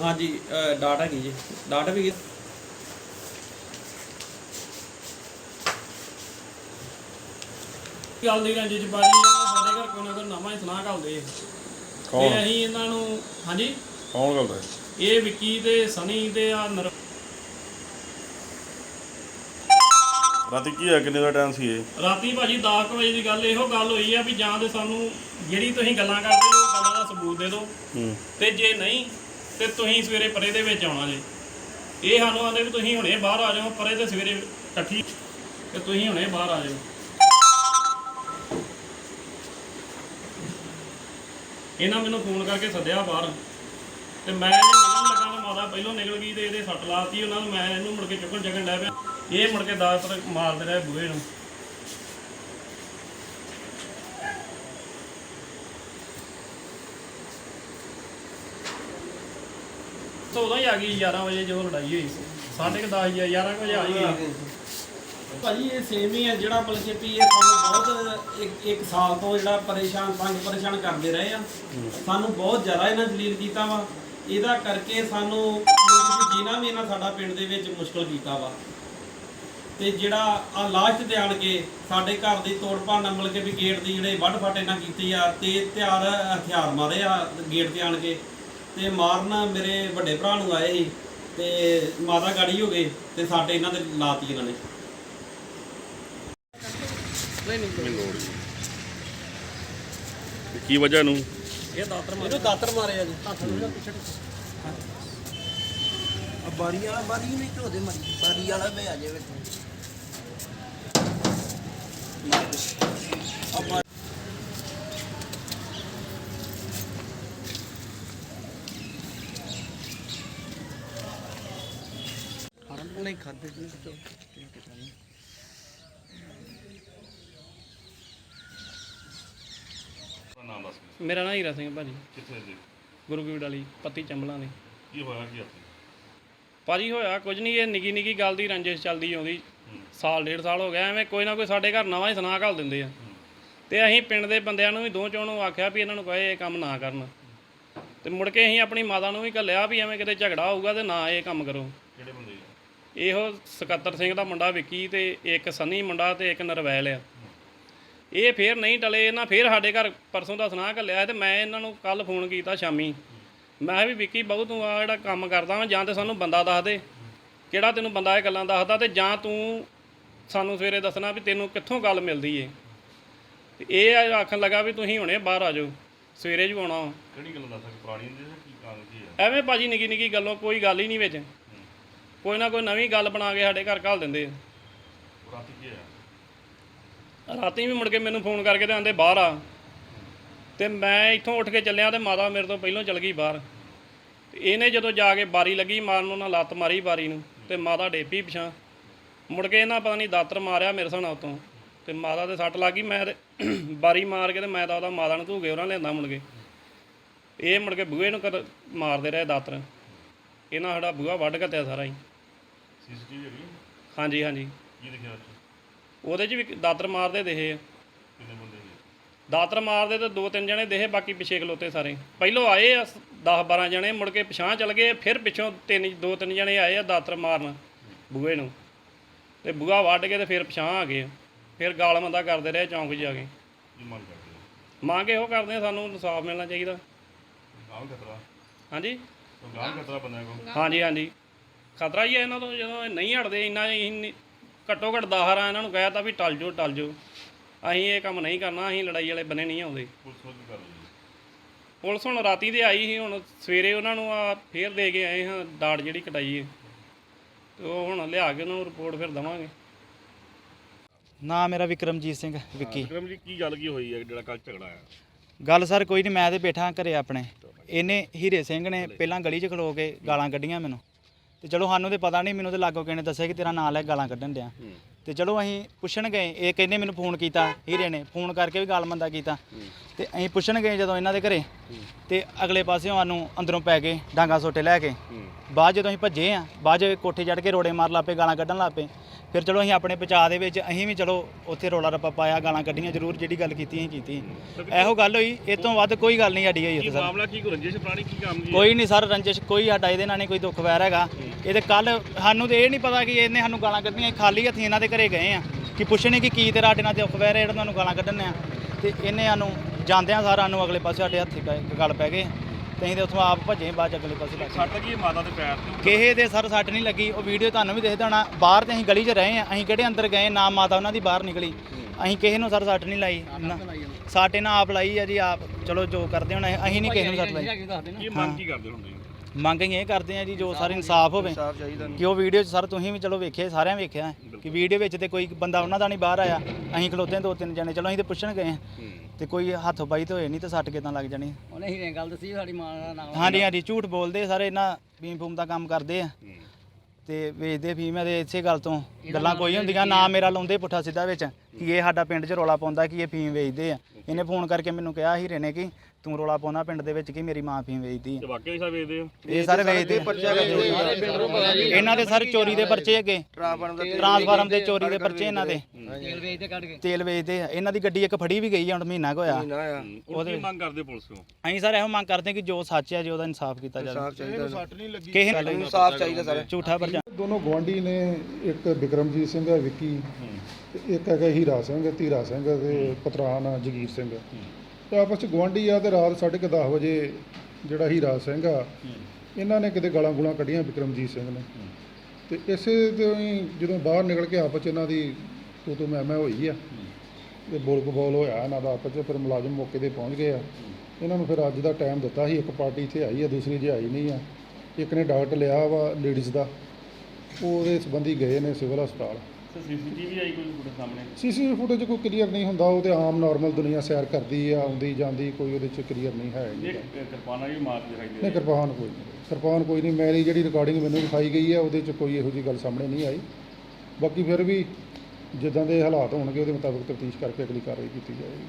ਹਾਂਜੀ ਡਾਟ ਹੈਗੀ ਜੀ? ਡਾਟ ਵੀ ਗੱਲ ਦੀ ਰੰਜ ਚ ਬਾਜੀ ਸਾਡੇ ਘਰ ਕੋਈ ਨਾ ਕੋਈ ਨਵਾਂ ਹੀ ਸੁਣਾ ਘਲਦੇ ਆ। ਤੇ ਕੌਣ? ਅਸੀਂ ਇਹਨਾਂ ਨੂੰ ਹਾਂਜੀ? ਕੌਣ ਕਰਦਾ ਇਹ ਵਿੱਕੀ ਤੇ ਸਨੀ ਤੇ ਆ ਨਰ ਰਾਤੀ ਕੀ ਹੋਇਆ? ਕਿੰਨੇ ਦਾ ਟਾਈਮ ਸੀ ਇਹ? ਰਾਤੀ ਭਾਜੀ 10 ਵਜੇ ਦੀ ਗੱਲ ਇਹੋ ਗੱਲ ਹੋਈ ਆ ਵੀ ਜਾਂ ਤੇ ਸਾਨੂੰ ਜਿਹੜੀ ਤੁਸੀਂ ਗੱਲਾਂ ਕਰਦੇ ਹੋ ਉਹ ਗੱਲਾਂ ਦਾ ਸਬੂਤ ਦੇ ਦਿਓ। ਹੂੰ। ਤੇ ਜੇ ਨਹੀਂ ਤੇ ਤੁਸੀਂ ਸਵੇਰੇ ਪਰੇ ਦੇ ਵਿੱਚ ਆਉਣਾ ਜੇ। ਇਹ ਸਾਨੂੰ ਆਂਦੇ ਵੀ ਤੁਸੀਂ ਹੁਣੇ ਬਾਹਰ ਆ ਜਾਓ, ਪਰੇ ਤੇ ਸਵੇਰੇ ਇਕੱਠੀ। ਤੇ ਤੁਸੀਂ ਹੁਣੇ ਬਾਹਰ ਆ ਜਾਓ। ਇਹਨਾਂ ਮੈਨੂੰ ਫੋਨ ਕਰਕੇ ਸੱਦਿਆ ਬਾਹਰ। ਤੇ ਮੈਂ ਜੇ ਨਿਕਲਣ ਲੱਗਾ ਤਾਂ ਮਾਤਾ ਪਹਿਲੋਂ ਨਿਕਲ ਗਈ ਤੇ ਇਹਦੇ ਸੱਟ ਲਾਤੀ ਉਹਨਾਂ ਨੂੰ, ਮੈਂ ਇਹਨੂੰ ਮੁੜ ਕੇ ਚੁੱਕਣ ਚੱਕਣ ਲੈ ਪਿਆ। ਇਹ ਮੁੜ ਕੇ ਦਾਤਰ ਮਾਰਦੇ ਰਹੇ ਬੂਹੇ ਨੂੰ। ਤੋਂ ਉਦੋਂ ਹੀ ਆ ਗਈ 11 ਵਜੇ ਜਦੋਂ ਲੜਾਈ ਹੋਈ ਸੀ। ਸਾਢੇ ਕੁ 10 11 ਵਜੇ ਆ ਗਈ। ਭਾਜੀ, ਇਹ ਸੇਮ ਹੀ ਹੈ ਜਿਹੜਾ ਮਤਲਬ ਵੀ ਇਹ ਸਾਨੂੰ ਬਹੁਤ ਇੱਕ ਇੱਕ ਸਾਲ ਤੋਂ ਜਿਹੜਾ ਪਰੇਸ਼ਾਨ, ਤੰਗ ਪਰੇਸ਼ਾਨ ਕਰਦੇ ਰਹੇ ਆ। ਸਾਨੂੰ ਬਹੁਤ ਜ਼ਿਆਦਾ ਇਹਨਾਂ ਜਲੀਲ ਕੀਤਾ ਵਾ। ਇਹਦਾ ਕਰਕੇ ਸਾਨੂੰ ਜੀਣਾ ਵੀ ਇਹਨਾਂ ਸਾਡਾ ਪਿੰਡ ਦੇ ਵਿੱਚ ਮੁਸ਼ਕਲ ਕੀਤਾ ਵਾ। ਤੇ ਜਿਹੜਾ ਆ ਲਾਸਟ ਤੇ ਆਣ ਕੇ ਸਾਡੇ ਘਰ ਦੀ ਤੋੜ ਭੰਨ ਮਤਲਬ ਕਿ ਵੀ ਗੇਟ ਦੀ ਜਿਹੜੇ ਵੱਢ ਫੱਟ ਇਹਨਾਂ ਕੀਤੀ ਆ, ਤੇ ਹਥਿਆਰ ਹਥਿਆਰ ਮਾਰੇ ਆ ਗੇਟ ਤੇ ਆਣ ਕੇ। ਤੇ ਮਾਰਨ ਮੇਰੇ ਵੱਡੇ ਭਰਾ ਨੂੰ ਆਏ ਸੀ ਤੇ ਮਾਤਾ ਗਾੜੀ ਹੋ ਗਏ ਤੇ ਸਾਡੇ ਇਹਨਾਂ ਦੇ ਲਾਤੀ ਇਹਨਾਂ ਨੇ। ਕੀ ਵਜ੍ਹਾ ਨੂੰ? ਇਹ ਦਾਤਰ ਮਾਰ ਇਹਨੂੰ ਦਾਤਰ ਮਾਰੇ ਆ ਜੀ ਆ ਬਾਰੀ ਵਾਲਾ ਬਾਰੀ ਨਹੀਂ ਢੋਦੇ ਮਰੀ ਬਾਰੀ ਵਾਲਾ ਵੀ ਆ ਜਾਵੇ ਨਹੀਂ ਖਾਦੇ ਨਹੀਂ ਨਾਮ ਦੱਸ ਮੇਰਾ ਨਾਂ ਹੀਰਾ ਸਿੰਘ ਭਾਜੀ। ਕਿੱਥੇ ਦੇ ਗੁਰਗੁਰੂ ਵਾਲੀ ਪੱਤੀ ਚੰਬਲਾਂ ਨੇ ਕੀ ਹੋਇਆ ਕੀ ਆਪੇ ਭਾਜੀ ਹੋਇਆ ਕੁਝ ਨਹੀਂ ਇਹ ਨਿੱਕੀ ਨਿੱਕੀ ਗੱਲ ਦੀ ਰੰਜਿਸ਼ ਚੱਲਦੀ ਆਉਂਦੀ। ਸਾਲ ਡੇਢ ਸਾਲ ਹੋ ਗਿਆ ਐਵੇਂ ਕੋਈ ਨਾ ਕੋਈ ਸਾਡੇ ਘਰ ਨਵਾਂ ਹੀ ਸੁਣਾ ਘੱਲ ਦਿੰਦੇ ਆ। ਤੇ ਅਸੀਂ ਪਿੰਡ ਦੇ ਬੰਦਿਆਂ ਨੂੰ ਵੀ ਦੋ ਚੋਂ ਨੂੰ ਆਖਿਆ ਵੀ ਇਹਨਾਂ ਨੂੰ ਕਹੇ ਇਹ ਕੰਮ ਨਾ ਕਰਨ। ਤੇ ਮੁੜ ਕੇ ਅਸੀਂ ਆਪਣੀ ਮਾਤਾ ਨੂੰ ਵੀ ਘੱਲਿਆ ਵੀ ਐਵੇਂ ਕਿਤੇ ਝਗੜਾ ਹੋਊਗਾ ਤੇ ਨਾ ਇਹ ਕੰਮ ਕਰੋ। ਕਿਹੜੇ ਬੰਦੇ? ਇਹੋ ਸਕੱਤਰ ਸਿੰਘ ਦਾ ਮੁੰਡਾ ਵਿੱਕੀ ਤੇ ਇੱਕ ਸੰਨੀ ਮੁੰਡਾ ਤੇ ਇੱਕ ਨਰਵੈਲ ਆ। ਇਹ ਫੇਰ ਨਹੀਂ ਟਲੇ ਇਹਨਾਂ ਫੇਰ ਸਾਡੇ ਘਰ ਪਰਸੋਂ ਦਾ ਸੁਨਾਹ ਘੱਲਿਆ ਤੇ ਮੈਂ ਇਹਨਾਂ ਨੂੰ ਕੱਲ ਫੋਨ ਕੀਤਾ ਸ਼ਾਮੀ। ਮੈਂ ਵੀ ਵਿੱਕੀ ਬਹੁ ਤੂੰ ਆ ਜਿਹੜਾ ਕੰਮ ਕਰਦਾ ਵਾ ਜਾਂ ਤੇ ਸਾਨੂੰ ਬੰਦਾ ਦੱਸ ਦੇ। ਕਿਹੜਾ ਤੈਨੂੰ ਬੰਦਾ ਇਹ ਗੱਲਾਂ ਦੱਸਦਾ ਤੇ ਜਾਂ ਤੂੰ ਸਾਨੂੰ ਸਵੇਰੇ ਦੱਸਣਾ ਵੀ ਤੈਨੂੰ ਕਿੱਥੋਂ ਗੱਲ ਮਿਲਦੀ ਏ। ਤੇ ਇਹ ਆਖਣ ਲੱਗਾ ਵੀ ਤੁਸੀਂ ਹੁਣੇ ਬਾਹਰ ਆ ਜਾਓ ਸਵੇਰੇ ਜੂ ਆਉਣਾ। ਕਿਹੜੀ ਗੱਲ ਦੱਸ ਪੁਰਾਣੀ ਹੁੰਦੀ ਹੈ ਕੀ ਕਾਰਨ ਕੀ ਹੈ ਐਵੇਂ ਭਾਜੀ ਨਿੱਕੀ ਨਿੱਕੀ ਗੱਲੋਂ ਕੋਈ ਗੱਲ ਹੀ ਨਹੀਂ ਵਿੱਚ। ਕੋਈ ਨਾ ਕੋਈ ਨਵੀਂ ਗੱਲ ਬਣਾ ਕੇ ਸਾਡੇ ਘਰ ਘੱਲ ਦਿੰਦੇ ਆ। ਰਾਤੀ ਕੀ ਹੋਇਆ? ਰਾਤੀ ਵੀ ਮੁੜ ਕੇ ਮੈਨੂੰ ਫੋਨ ਕਰਕੇ ਤੇ ਆਂਦੇ ਬਾਹਰ ਆ। ਤੇ ਮੈਂ ਇੱਥੋਂ ਉੱਠ ਕੇ ਚੱਲਿਆ ਤੇ ਮਾਤਾ ਮੇਰੇ ਤੋਂ ਪਹਿਲਾਂ ਚਲ ਗਈ ਬਾਹਰ। ਤੇ ਇਹਨੇ ਜਦੋਂ ਜਾ ਕੇ ਬਾਰੀ ਲੱਗੀ ਮਾਰਨ ਉਹਨਾਂ ਲੱਤ ਮਾਰੀ ਬਾਰੀ ਨੂੰ ਤੇ ਮਾਤਾ ਡੇਪੀ ਪਿਛਾਂ ਮੁੜ ਕੇ ਇਹਨਾਂ ਪਤਾ ਨਹੀਂ ਦਾਤਰ ਮਾਰਿਆ ਮੇਰੇ ਸਾਹ ਉਤੋਂ। ਤੇ ਮਾਤਾ ਤੇ ਸੱਟ ਲੱਗੀ ਮੈਂ ਤੇ ਬਾਰੀ ਮਾਰ ਕੇ ਤੇ ਮੈਂ ਤਾਂ ਉਹਦਾ ਮਾਤਾ ਨੂੰ ਧੂਗੇ ਉਹਨਾਂ ਲਿਆਂਦਾ ਮੁੜ ਕੇ। ਇਹ ਮੁੜ ਕੇ ਬੂਹੇ ਨੂੰ ਕਰ ਮਾਰਦੇ ਰਹੇ ਦਾਤਰ। ਇਹਨਾਂ ਸਾਡਾ ਬੂਹਾ ਵੱਢ ਘੱਤਿਆ ਸਾਰਾ ਹੀ। ਸੀਸੀਟੀਵੀ ਹੈਗੀ ਹਾਂਜੀ ਹਾਂਜੀ। ਕੀ? ਉਹਦੇ 'ਚ ਵੀ ਦਾਤਰ ਮਾਰਦੇ ਦੇਖੇ ਆ। ਕਿੰਨੇ ਬੰਦੇ ਸੀ ਦਾਤਰ ਮਾਰਦੇ ਤੇ ਦੋ ਤਿੰਨ ਜਣੇ ਦੇਹੇ ਬਾਕੀ ਪਿੱਛੇ ਖਲੋਤੇ ਸਾਰੇ। ਪਹਿਲੋਂ ਆਏ ਆ 10 12 ਜਣੇ ਮੁੜ ਕੇ ਪਿਛਾਂ ਚਲ ਗਏ ਫਿਰ ਪਿੱਛੋਂ ਤਿੰਨ ਦੋ ਤਿੰਨ ਜਣੇ ਆਏ ਆ ਦਾਤਰ ਮਾਰਨ ਬੂਹੇ ਨੂੰ। ਤੇ ਬੂਹਾ ਵੱਢ ਕੇ ਤੇ ਫਿਰ ਪਿਛਾਂ ਆ ਗਏ ਫਿਰ ਗਾਲ ਮੰਦਾ ਕਰਦੇ ਰਹੇ ਚੌਂਕ 'ਚ ਜਾ ਕੇ। ਕੀ ਮੰਗ ਕਰਦੇ ਹੋ? ਮੰਗ ਇਹੋ ਕਰਦੇ ਆ ਸਾਨੂੰ ਇਨਸਾਫ ਮਿਲਣਾ ਚਾਹੀਦਾ। ਖਤਰਾ। ਹਾਂਜੀ? ਖਤਰਾ ਕੋ ਹਾਂਜੀ ਹਾਂਜੀ। ਖਤਰਾ ਹੀ ਹੈ ਇਹਨਾਂ ਤੋਂ ਜਦੋਂ ਇਹ ਨਹੀਂ ਹਟਦੇ ਇੰਨਾ ਇੰਨੀ- ਘੱਟੋ ਘੱਟ 10 ਰਾਂ ਇਹਨਾਂ ਨੂੰ ਕਹਿ ਤਾ ਵੀ ਟਲ ਜਾਓ ਟਲ ਜਾਓ। ਅਸੀਂ ਇਹ ਕੰਮ ਨਹੀਂ ਕਰਨਾ ਅਸੀਂ ਲੜਾਈ ਵਾਲੇ ਬੰਨੇ ਨਹੀਂ ਆਉਂਦੇ। ਪੁਲਿਸ ਉਹ ਕੀ ਕਰ ਰਹੀ ਹੈ ਪੁਲਿਸ ਹੁਣ ਰਾਤੀ ਦੇ ਆਈ ਸੀ ਹੁਣ ਸਵੇਰੇ ਉਹਨਾਂ ਨੂੰ ਆ ਫੇਰ ਦੇ ਕੇ ਆਏ ਹਾਂ ਡਾਟ ਜਿਹੜੀ ਕਟਾਈ ਹੈ। ਤੇ ਉਹ ਹੁਣ ਲਿਆ ਕੇ ਉਹਨਾਂ ਨੂੰ ਰਿਪੋਰਟ ਫਿਰ ਦਵਾਂਗੇ। ਨਾਂ ਮੇਰਾ ਵਿਕਰਮਜੀਤ ਸਿੰਘ ਵਿੱਕੀ। ਵਿਕਰਮ ਜੀ ਕੀ ਗੱਲ ਕੀ ਹੋਈ ਹੈ? ਜਿਹੜਾ ਕੱਲ ਝਗੜਾ ਆਇਆ ਗੱਲ ਸਰ, ਕੋਈ ਨਹੀਂ ਮੈਂ ਤੇ ਬੈਠਾ ਘਰੇ ਆਪਣੇ। ਇਹਨੇ ਹੀਰੇ ਸਿੰਘ ਨੇ ਪਹਿਲਾਂ ਗਲੀ 'ਚ ਖਲੋ ਕੇ ਗਾਲਾਂ ਕੱਢੀਆਂ ਮੈਨੂੰ। ਤੇ ਚਲੋ ਸਾਨੂੰ ਤੇ ਪਤਾ ਨਹੀਂ ਮੈਨੂੰ ਤੇ ਲਾਗੋ ਕਿਹਨੇ ਦੱਸਿਆ ਕਿ ਤੇਰਾ ਨਾਂ ਲੈ ਗਾਲਾਂ ਕੱਢਣ ਡਿਆ ਤੇ ਚਲੋ ਅਸੀਂ ਪੁੱਛਣ ਗਏ ਇਹ ਕਹਿੰਦੇ ਮੈਨੂੰ ਫੋਨ ਕੀਤਾ ਹੀਰੇ ਨੇ ਫੋਨ ਕਰਕੇ ਵੀ ਗੱਲ ਮੰਦਾ ਕੀਤਾ। ਤੇ ਅਸੀਂ ਪੁੱਛਣ ਗਏ ਜਦੋਂ ਇਹਨਾਂ ਦੇ ਘਰੇ ਤੇ ਅਗਲੇ ਪਾਸਿਓਂ ਸਾਨੂੰ ਅੰਦਰੋਂ ਪੈ ਗਏ ਡਾਂਗਾ ਸੋਟੇ ਲੈ ਕੇ। ਬਾਅਦ ਜਦੋਂ ਅਸੀਂ ਭੱਜੇ ਆ ਬਾਅਦ 'ਚ ਕੋਠੇ ਚੜ੍ਹ ਕੇ ਰੋੜੇ ਮਾਰ ਲਾਪੇ ਗਾਲਾਂ ਕੱਢਣ ਲਾਪੇ। ਫਿਰ ਚਲੋ ਅਸੀਂ ਆਪਣੇ ਬਚਾਅ ਦੇ ਵਿੱਚ ਅਸੀਂ ਵੀ ਚਲੋ ਉੱਥੇ ਰੋਲਾ ਰੱਪਾ ਪਾਇਆ ਗਾਲਾਂ ਕੱਢੀਆਂ ਜ਼ਰੂਰ ਜਿਹੜੀ ਗੱਲ ਕੀਤੀ ਅਸੀਂ ਕੀਤੀ ਇਹੋ ਗੱਲ ਹੋਈ ਇਹ ਤੋਂ ਵੱਧ ਕੋਈ ਗੱਲ ਨਹੀਂ ਸਾਡੀ ਹੋਈ ਉੱਥੇ ਸਰ। ਮਾਮਲਾ ਕੀ ਕੋ ਰੰਜਿਸ਼ ਪ੍ਰਾਣੀ ਕੀ ਕੰਮ ਜੀ ਕੋਈ ਨਹੀਂ ਸਰ ਰੰਜਿਸ਼ ਕੋਈ ਸਾਡਾ ਇਹਦੇ ਨਾਲ ਨਹੀਂ ਕੋਈ ਦੁੱਖ ਵੈਰ ਹੈਗਾ। ਇਹ ਤੇ ਕੱਲ ਸਾਨੂੰ ਤੇ ਇਹ ਨਹੀਂ ਪਤਾ ਕਿ ਇਹਨੇ ਸਾਨੂੰ ਗਾਲਾਂ ਕੱਢੀਆਂ ਖਾਲੀ ਹੱਥੀਂ ਇਹਨਾਂ ਦੇ ਘਰੇ ਗਏ ਆ ਕਿ ਪੁੱਛਣੇ ਕਿ ਕੀ ਤੇਰਾ ਸਾਡੇ ਨਾਲ ਦੁੱਖ ਵੈਰ ਹੈ ਜਿਹੜਾ ਤੁਹਾਨੂੰ ਗਾਲਾਂ ਕੱਢਣੇ ਆ। ਤੇ ਇਹਨੇ ਸਾਨੂੰ ਜਾਂਦਿਆਂ ਸਾਰਾਂ ਨੂੰ ਅਗਲੇ ਪਾਸੇ ਸਾਡੇ ਹੱਥੀ ਗੱਲ ਪੈ ਗਏ। ਤੇ ਅਸੀਂ ਤੇ ਉੱਥੋਂ ਆਪ ਭੱਜੇ ਬਾਅਦ 'ਚ ਅਗਲੇ ਪਾਸੇ ਲੱਗ ਗਏ। ਸੱਟ ਲੱਗੀ ਹੈ ਮਾਤਾ ਦੇ ਪੈਰ ਤੇ? ਕਿਸੇ ਦੇ ਸਰ ਸੱਟ ਨਹੀਂ ਲੱਗੀ ਉਹ ਵੀਡੀਓ ਤੁਹਾਨੂੰ ਵੀ ਦੇਖਦੇ ਹੋਣਾ ਬਾਹਰ ਤੇ ਅਸੀਂ ਗਲੀ 'ਚ ਰਹੇ ਆ ਅਸੀਂ ਕਿਹੜੇ ਅੰਦਰ ਗਏ ਨਾ ਮਾਤਾ ਉਹਨਾਂ ਦੀ ਬਾਹਰ ਨਿਕਲੀ। ਅਸੀਂ ਕਿਸੇ ਨੂੰ ਸਰ ਸੱਟ ਨਹੀਂ ਲਾਈ ਨਾ- ਸਾਡੇ ਨਾਲ ਆਪ ਲਾਈ ਆ ਜੀ ਆਪ ਚਲੋ ਜੋ ਕਰਦੇ ਹੁਣ ਅਸੀਂ ਅਸੀਂ ਨਹੀਂ ਕਿਸੇ ਨੂੰ ਸੱਟ ਲਾਈ। ਕੀ ਮੰਗ ਕੀ ਕਰਦੇ ਹੁੰਦੇ ਮੰਗ ਇਹ ਕਰਦੇ ਆ ਜੀ ਜੋ ਸਾਰੇ ਇਨਸਾਫ ਹੋਵੇ ਕਿ ਉਹ ਵੀਡੀਓ 'ਚ ਸਰ ਤੁਸੀਂ ਵੀ ਚਲੋ ਵੇਖਿਆ ਸਾਰਿਆਂ ਵੇਖਿਆ ਹੈ ਕਿ ਵੀਡੀਓ ਵਿੱਚ ਤੇ ਕੋਈ ਬੰਦਾ ਉਹਨਾਂ ਦਾ ਨਹੀਂ ਬਾਹਰ ਆਇਆ ਅਸੀਂ ਖਲੋਤੇ ਹਾਂ ਦੋ ਤਿੰਨ ਜਣੇ ਚਲੋ ਅਸੀਂ ਤੇ ਪੁੱਛਣ ਗਏ ਹਾਂ। ਤੇ ਕੋਈ ਹੱਥ ਬਾਈ ਤੇ ਹੋਏ ਨਹੀਂ ਤੇ ਸੱਟ ਕਿਦਾਂ ਲੱਗ ਜਾਣੀ? ਉਹਨੇ ਹੀਰੇ ਗੱਲ ਦੱਸੀ ਸਾਡੀ ਮਾਂ ਦਾ ਨਾਮ ਹਾਂਜੀ ਹਾਂਜੀ ਝੂਠ ਬੋਲਦੇ ਸਾਰੇ ਇਹਨਾਂ ਫੀਮ ਫੂਮ ਦਾ ਕੰਮ ਕਰਦੇ ਆ। ਤੇ ਵੇਚਦੇ ਫੀਮ ਦੇ ਇਸੇ ਗੱਲ ਤੋਂ। ਗੱਲਾਂ ਕੋਈ ਹੁੰਦੀਆਂ ਨਾ ਮੇਰਾ ਲਾਉਂਦੇ ਪੁੱਠਾ ਸਿੱਧਾ ਵਿੱਚ ਕਿ ਇਹ ਸਾਡਾ ਪਿੰਡ 'ਚ ਰੋਲਾ ਪਾਉਂਦਾ ਕਿ ਇਹ ਫੀਮ ਵੇਚਦੇ ਆ। ਇਹਨੇ ਫੋਨ ਕਰਕੇ ਮੈਨੂੰ ਕਿਹਾ ਹੀਰੇ ਨੇ ਕਿ ਤੂੰ ਰੋਲਾ ਪਾਉਂਦਾ ਪਿੰਡ ਦੇ ਵਿੱਚ ਕਿ ਮੇਰੀ ਮਾਂ ਫੀਮ ਵੇਚਦੀ ਆ। ਤੇ ਵਾਕਿਆ ਹੀ ਸਭ ਵੇਚਦੇ ਹੋ? ਇਹ ਸਾਰੇ ਵੇਚਦੇ ਆ। ਇਹਨਾਂ ਦੇ ਸਰ ਚੋਰੀ ਦੇ ਪਰਚੇ ਅੱਗੇ ਟਰਾਂਸਫਾਰਮ ਦੇ ਚੋਰੀ ਦੇ ਪਰਚੇ ਇਹਨਾਂ ਦੇ। ਤੇਲ ਵੇਚਦੇ ਕੱਢ ਕੇ। ਤੇਲ ਵੇਚਦੇ ਆ। ਇਹਨਾਂ ਦੀ ਗੱਡੀ ਇੱਕ ਫੜੀ ਵੀ ਗਈ ਆ ਹੁਣ ਮਹੀਨਾ ਕੁ ਹੋਇਆ। ਉਹ ਕੀ ਮੰਗ ਕਰਦੇ ਪੁਲਿਸ ਤੋਂ? ਅਸੀਂ ਸਰ ਇਹੋ ਮੰਗ ਕਰਦੇ ਹਾਂ ਕਿ ਜੋ ਸੱਚ ਹੈ ਜੀ ਉਹਦਾ ਇਨਸਾਫ ਕੀਤਾ ਜਾਵੇ। ਕਿਸੇ ਇਨਸਾਫ ਚਾਹੀਦਾ ਸਰ। ਝੂਠਾ ਪਰਚਾ ਦੋਨੋਂ ਗਵਾਂਢੀ ਨੇ ਇੱਕ ਬਿਕਰਮਜੀਤ ਸਿੰਘ ਹੈ ਵਿੱਕੀ ਤੇ ਇੱਕ ਹੈਗਾ ਹੀਰਾ ਸਿੰਘ, ਧੀਰਾ ਸਿੰਘ ਤੇ ਪਤਰਾਨ ਆ ਜਗੀਰ ਸਿੰਘ। ਤੇ ਆਪਸ ਚ ਗਵਾਂਢੀ ਆ ਤੇ ਰਾਤ 10:30 ਵਜੇ ਜਿਹੜਾ ਹੀਰਾ ਸਿੰਘ ਆ, ਇਹਨਾਂ ਨੇ ਕਿਤੇ ਗਾਲਾਂ ਗੁਲਾਂ ਕੱਢੀਆਂ ਬਿਕਰਮਜੀਤ ਸਿੰਘ ਨੇ। ਤੇ ਇਸੇ ਤੋਂ ਹੀ ਜਦੋਂ ਬਾਹਰ ਨਿਕਲ ਕੇ ਆਪਸ ਚ ਇਹਨਾਂ ਦੀ ਤੂੰ ਤੂੰ ਮੈਂ ਮੈਂ ਹੋਈ ਆ, ਤੇ ਬੋਲ ਕਬੋਲ ਹੋਇਆ ਇਹਨਾਂ ਦਾ ਆਪਸ ਚ, ਫਿਰ ਮੁਲਾਜ਼ਮ ਮੌਕੇ ਤੇ ਪਹੁੰਚ ਗਏ ਆ। ਇਹਨਾਂ ਨੂੰ ਫਿਰ ਅੱਜ ਦਾ ਟਾਈਮ ਦਿੱਤਾ ਸੀ, ਇੱਕ ਪਾਰਟੀ ਇੱਥੇ ਆਈ ਆ, ਦੂਸਰੀ ਜੇ ਆਈ ਨਹੀਂ ਆ। ਇੱਕ ਨੇ ਡਾਕਟਰ ਲਿਆ ਵਾ ਲੇਡੀਜ਼ ਦਾ। ਉਹਦੇ ਸੰਬੰਧੀ ਗਏ ਨੇ ਸਿਵਲ ਹਸਪਤਾਲ। ਤੇ ਸੀਸੀਟੀਵੀ ਆਈ ਕੋਈ ਤੁਹਾਡੇ ਸਾਹਮਣੇ? ਸੀਸੀਟੀਵੀ ਫੁਟੇਜ ਕੋਈ ਕਲੀਅਰ ਨਹੀਂ ਹੁੰਦਾ ਉਹ ਤੇ ਆਮ ਨਾਰਮਲ ਦੁਨੀਆ ਸੈਰ ਕਰਦੀ ਆ ਆਉਂਦੀ ਜਾਂਦੀ ਕੋਈ ਉਹਦੇ ਚ ਕਲੀਅਰ ਨਹੀਂ ਹੈ ਇਹ ਕਿਰਪਾਨਾਂ ਵੀ ਮਾਰ ਦਿਖਾਈ ਦੇ ਨਹੀਂ ਕਿਰਪਾਨ ਕੋਈ ਨਹੀਂ ਕਿਰਪਾਨ ਕੋਈ ਨਹੀਂ ਮੇਰੀ ਜਿਹੜੀ ਰਿਕਾਰਡਿੰਗ ਮੈਨੂੰ ਦਿਖਾਈ ਗਈ ਹੈ ਉਹਦੇ ਚ ਕੋਈ ਇਹੋ ਜਿਹੀ ਗੱਲ ਸਾਹਮਣੇ ਨਹੀਂ ਆਈ। ਬਾਕੀ ਫਿਰ ਵੀ ਜਿੱਦਾਂ ਦੇ ਹਾਲਾਤ ਹੋਣਗੇ ਉਹਦੇ ਮੁਤਾਬਕ ਤਫਤੀਸ਼ ਕਰਕੇ ਅਗਲੀ ਕਾਰਵਾਈ ਕੀਤੀ ਜਾਏਗੀ।